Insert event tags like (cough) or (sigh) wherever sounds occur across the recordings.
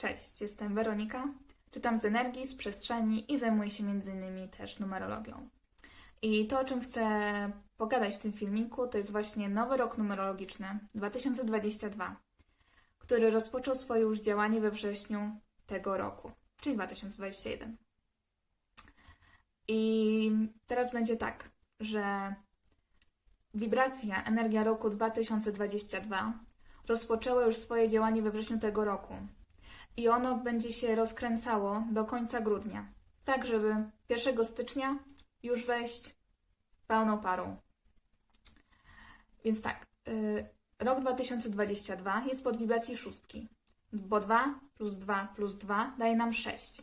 Cześć, jestem Weronika. Czytam z energii, z przestrzeni i zajmuję się m.in. też numerologią. I to, o czym chcę pogadać w tym filmiku, to jest właśnie nowy rok numerologiczny 2022, który rozpoczął swoje już działanie we wrześniu tego roku, czyli 2021. I teraz będzie tak, że wibracja, energia roku 2022 rozpoczęła już swoje działanie we wrześniu tego roku. I ono będzie się rozkręcało do końca grudnia. Tak, żeby 1 stycznia już wejść pełną parą. Więc tak, y, rok 2022 jest pod wibracji szóstki, bo 2 plus 2 plus 2 daje nam 6.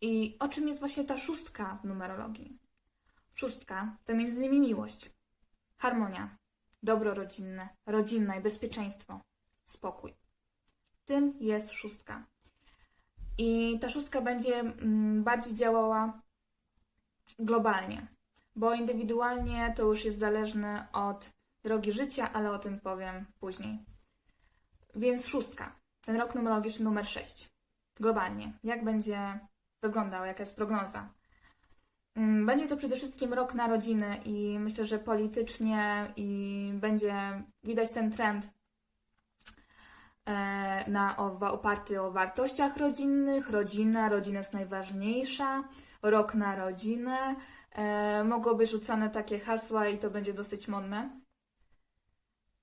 I o czym jest właśnie ta szóstka w numerologii? Szóstka to między innymi miłość, harmonia, dobro rodzinne, rodzinne i bezpieczeństwo, spokój. Tym jest szóstka. I ta szóstka będzie mm, bardziej działała globalnie, bo indywidualnie to już jest zależne od drogi życia, ale o tym powiem później. Więc szóstka, ten rok numerologiczny numer 6. Globalnie. Jak będzie wyglądał, jaka jest prognoza? Mm, Będzie to przede wszystkim rok narodziny i myślę, że politycznie i będzie widać ten trend na, o, oparty o wartościach rodzinnych. Rodzina, rodzina jest najważniejsza. Rok na rodzinę. E, mogą być rzucane takie hasła i to będzie dosyć modne.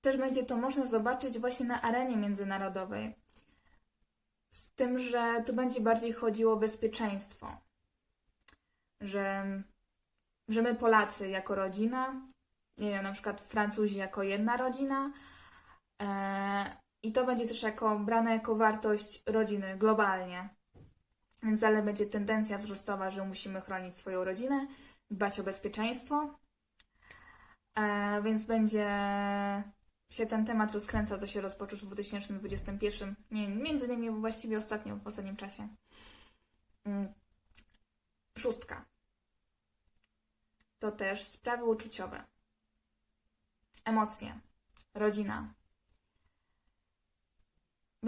Też będzie to można zobaczyć właśnie na arenie międzynarodowej. Z tym, że tu będzie bardziej chodziło o bezpieczeństwo że, że my Polacy jako rodzina, nie wiem, na przykład Francuzi jako jedna rodzina, e, i to będzie też jako brane jako wartość rodziny globalnie. Więc dalej będzie tendencja wzrostowa, że musimy chronić swoją rodzinę, dbać o bezpieczeństwo. E, więc będzie się ten temat rozkręcał, co się rozpoczął w 2021, nie, między innymi właściwie ostatnio, w ostatnim czasie. Mm. Szóstka. To też sprawy uczuciowe. Emocje. Rodzina.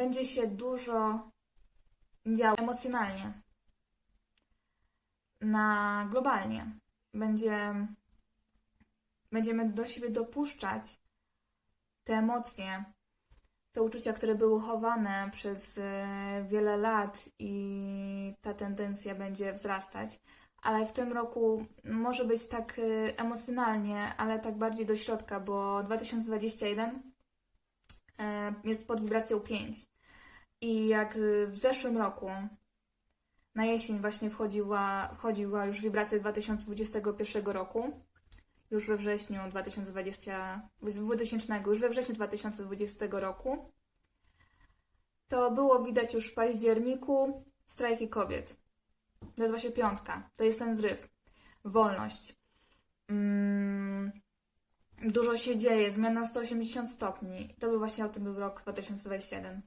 Będzie się dużo działo emocjonalnie. Na globalnie. Będzie, będziemy do siebie dopuszczać te emocje, te uczucia, które były chowane przez e, wiele lat i ta tendencja będzie wzrastać. Ale w tym roku może być tak e, emocjonalnie, ale tak bardziej do środka, bo 2021 e, jest pod wibracją 5. I jak w zeszłym roku na jesień właśnie wchodziła, wchodziła już wibracja 2021 roku, już we wrześniu 2020, 2000, już we wrześniu 2020 roku, to było widać już w październiku strajki kobiet. Nazywa się piątka. To jest ten zryw. Wolność. Mm, dużo się dzieje, zmiana 180 stopni. To był właśnie o tym był rok 2021.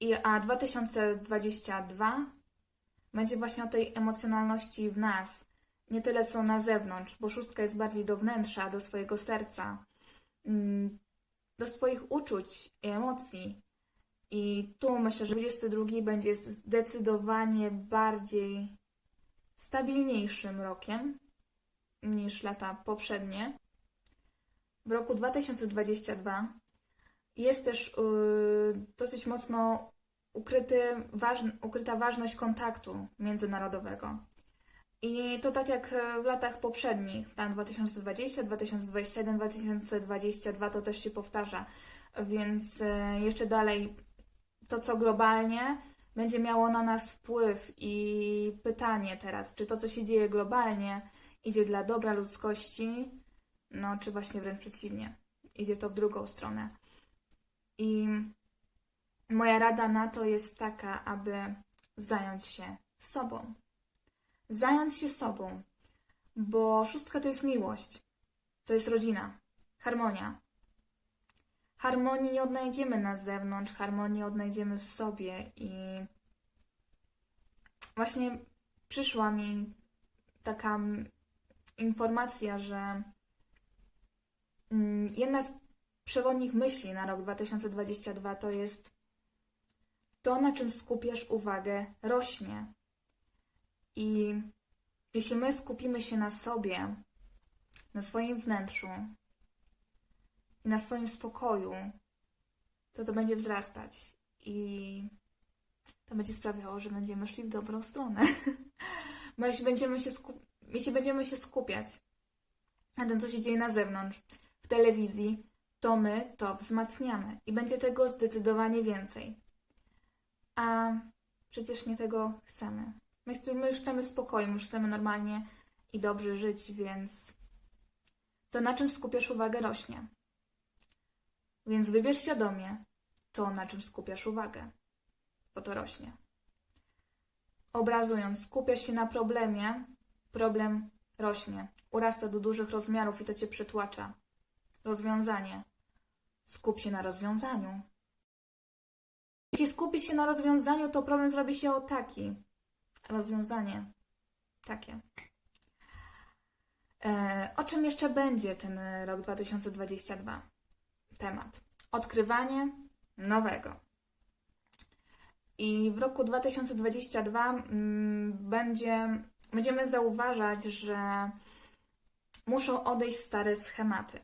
I, a 2022 będzie właśnie o tej emocjonalności w nas, nie tyle co na zewnątrz, bo szóstka jest bardziej do wnętrza, do swojego serca, mm, do swoich uczuć i emocji. I tu myślę, że 22 będzie zdecydowanie bardziej stabilniejszym rokiem niż lata poprzednie. W roku 2022 jest też yy, dosyć mocno ukryty, ważn, ukryta ważność kontaktu międzynarodowego. I to tak jak w latach poprzednich, tam 2020, 2021, 2022 to też się powtarza. Więc e, jeszcze dalej to, co globalnie będzie miało na nas wpływ i pytanie teraz, czy to, co się dzieje globalnie, idzie dla dobra ludzkości, no czy właśnie wręcz przeciwnie, idzie to w drugą stronę. I moja rada na to jest taka, aby zająć się sobą zająć się sobą, bo szóstka to jest miłość, to jest rodzina, harmonia. Harmonii nie odnajdziemy na zewnątrz, harmonii odnajdziemy w sobie i właśnie przyszła mi taka informacja, że mm, jedna z przewodnich myśli na rok 2022 to jest to, na czym skupiasz uwagę, rośnie. I jeśli my skupimy się na sobie, na swoim wnętrzu i na swoim spokoju, to to będzie wzrastać i to będzie sprawiało, że będziemy szli w dobrą stronę. (laughs) Bo jeśli będziemy się, skup- jeśli będziemy się skupiać na tym, co się dzieje na zewnątrz, w telewizji, to my to wzmacniamy i będzie tego zdecydowanie więcej. A przecież nie tego chcemy. My, chcemy, my już chcemy spokoju, już chcemy normalnie i dobrze żyć, więc to, na czym skupiasz uwagę, rośnie. Więc wybierz świadomie to, na czym skupiasz uwagę, bo to rośnie. Obrazując, skupiasz się na problemie, problem rośnie, urasta do dużych rozmiarów i to cię przytłacza. Rozwiązanie. Skup się na rozwiązaniu. Jeśli skupić się na rozwiązaniu, to problem zrobi się o taki. Rozwiązanie. Takie. E, o czym jeszcze będzie ten rok 2022? Temat. Odkrywanie nowego. I w roku 2022 mm, będzie, będziemy zauważać, że muszą odejść stare schematy.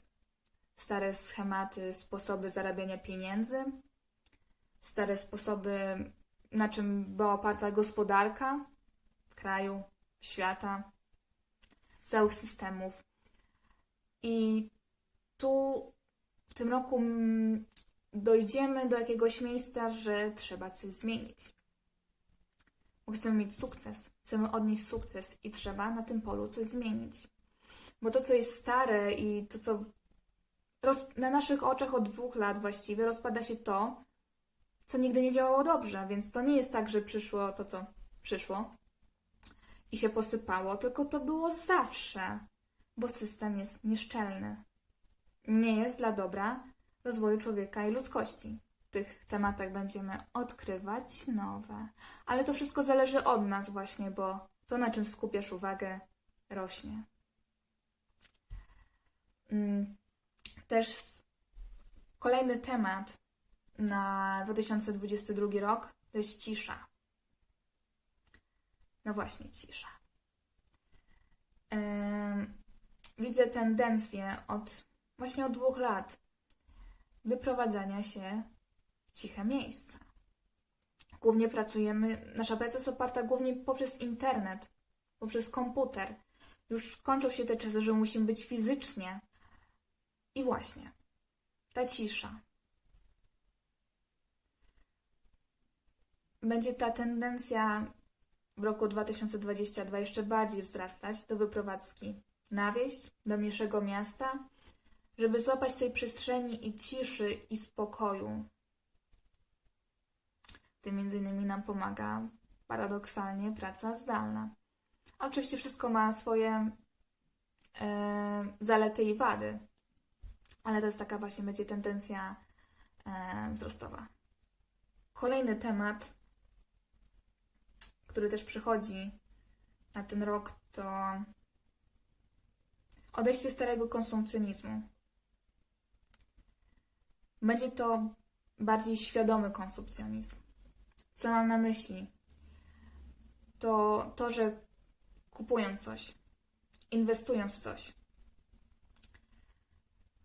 Stare schematy, sposoby zarabiania pieniędzy, stare sposoby, na czym była oparta gospodarka kraju, świata, całych systemów. I tu w tym roku mm, dojdziemy do jakiegoś miejsca, że trzeba coś zmienić. Bo chcemy mieć sukces, chcemy odnieść sukces i trzeba na tym polu coś zmienić. Bo to, co jest stare i to, co na naszych oczach od dwóch lat właściwie rozpada się to, co nigdy nie działało dobrze, więc to nie jest tak, że przyszło to, co przyszło i się posypało, tylko to było zawsze, bo system jest nieszczelny. Nie jest dla dobra rozwoju człowieka i ludzkości. W tych tematach będziemy odkrywać nowe. Ale to wszystko zależy od nas właśnie, bo to, na czym skupiasz uwagę, rośnie. Mm, Też kolejny temat na 2022 rok to jest cisza. No właśnie, cisza. Widzę tendencję od właśnie od dwóch lat wyprowadzania się w ciche miejsca. Głównie pracujemy, nasza praca jest oparta głównie poprzez internet, poprzez komputer. Już kończą się te czasy, że musimy być fizycznie. I właśnie, ta cisza. Będzie ta tendencja w roku 2022 jeszcze bardziej wzrastać do wyprowadzki na wieś, do mniejszego miasta, żeby złapać tej przestrzeni i ciszy i spokoju. Tym między innymi nam pomaga paradoksalnie praca zdalna. Oczywiście wszystko ma swoje e, zalety i wady, ale to jest taka właśnie będzie tendencja e, wzrostowa. Kolejny temat, który też przychodzi na ten rok, to odejście starego konsumpcjonizmu. Będzie to bardziej świadomy konsumpcjonizm. Co mam na myśli? To to, że kupując coś, inwestując w coś,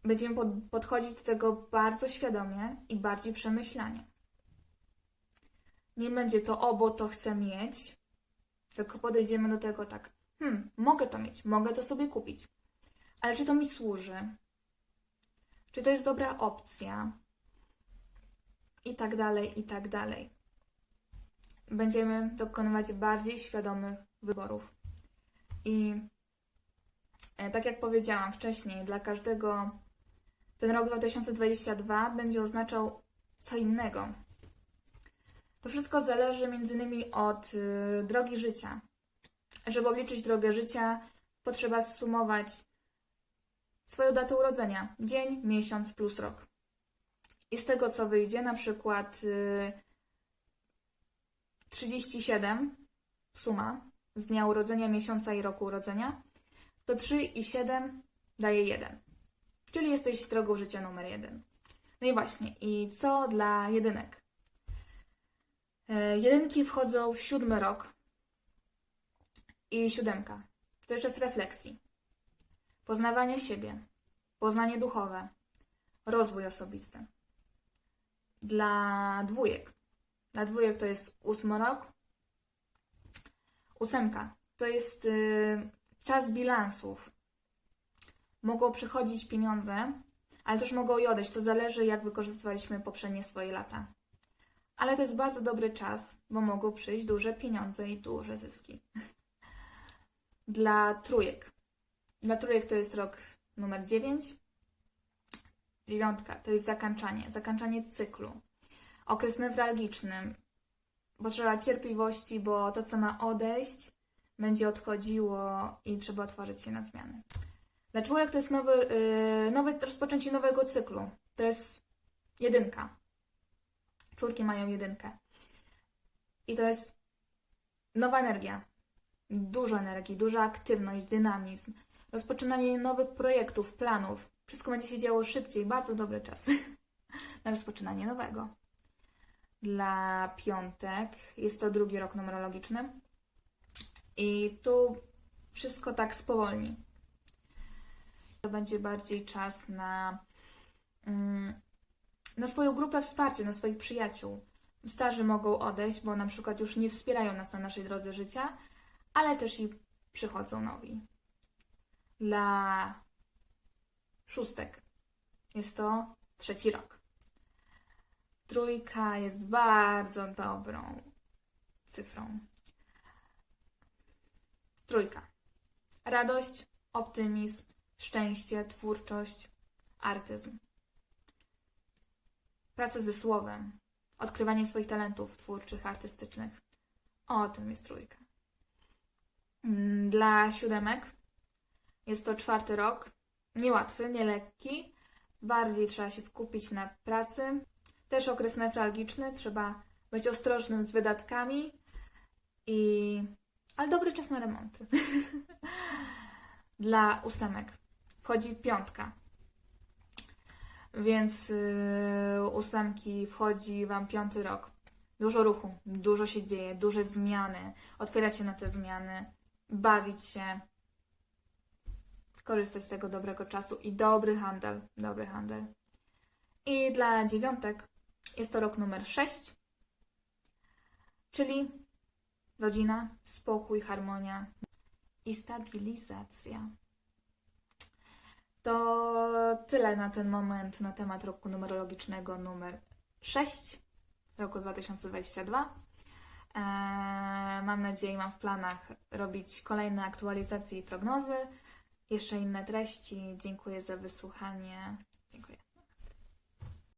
będziemy pod, podchodzić do tego bardzo świadomie i bardziej przemyślanie. Nie będzie to o, bo to chcę mieć, tylko podejdziemy do tego tak, hmm, mogę to mieć, mogę to sobie kupić, ale czy to mi służy? Czy to jest dobra opcja? I tak dalej, i tak dalej. Będziemy dokonywać bardziej świadomych wyborów. I e, tak jak powiedziałam wcześniej, dla każdego ten rok 2022 będzie oznaczał co innego. To wszystko zależy innymi od y, drogi życia. Żeby obliczyć drogę życia, potrzeba zsumować swoją datę urodzenia, dzień, miesiąc plus rok. I z tego co wyjdzie, na przykład y, 37 suma z dnia urodzenia, miesiąca i roku urodzenia, to 3 i 7 daje 1. Czyli jesteś drogą życia numer 1. No i właśnie, i co dla jedynek? E, Jedynki wchodzą w siódmy rok i siódemka. To jest czas refleksji, poznawania siebie, poznanie duchowe, rozwój osobisty. Dla dwójek. Dla dwójek to jest ósmy rok. Ósemka to jest y, czas bilansów. Mogą przychodzić pieniądze, ale też mogą i odejść. To zależy, jak wykorzystywaliśmy poprzednie swoje lata. Ale to jest bardzo dobry czas, bo mogą przyjść duże pieniądze i duże zyski. (laughs) Dla trójek. Dla trójek to jest rok numer 9. Dziewiątka to jest zakończanie, zakończanie cyklu. Okres newralgiczny. Potrzeba cierpliwości, bo to, co ma odejść, będzie odchodziło i trzeba otworzyć się na zmiany. Dla czwórek to jest nowy, yy, nowe rozpoczęcie nowego cyklu. To jest jedynka. Czwórki mają jedynkę. I to jest nowa energia. Dużo energii, duża aktywność, dynamizm. Rozpoczynanie nowych projektów, planów. Wszystko będzie się działo szybciej. Bardzo dobry czas (laughs) na rozpoczynanie nowego. Dla piątek jest to drugi rok numerologiczny. I tu wszystko tak spowolni. To będzie bardziej czas na, mm, na swoją grupę wsparcia, na swoich przyjaciół. Starzy mogą odejść, bo na przykład już nie wspierają nas na naszej drodze życia, ale też i przychodzą nowi. Dla szóstek jest to trzeci rok. Trójka jest bardzo dobrą cyfrą. Trójka. Radość, optymizm, szczęście, twórczość, artyzm. Praca ze słowem, odkrywanie swoich talentów twórczych, artystycznych. O tym jest trójka. Mm, Dla siódemek jest to czwarty rok. Niełatwy, nielekki. Bardziej trzeba się skupić na pracy. Też okres newralgiczny. Trzeba być ostrożnym z wydatkami. I... Ale dobry czas na remonty. (laughs) Dla ósemek wchodzi piątka. Więc yy, ósemki wchodzi Wam piąty rok. Dużo ruchu, dużo się dzieje, duże zmiany. Otwierać się na te zmiany, bawić się, korzystać z tego dobrego czasu i dobry handel, dobry handel. I dla dziewiątek jest to rok numer 6, czyli rodzina, spokój, harmonia i stabilizacja. To tyle na ten moment na temat roku numerologicznego numer 6 roku 2022. Eee, mam nadzieję, mam w planach robić kolejne aktualizacje i prognozy, jeszcze inne treści. Dziękuję za wysłuchanie.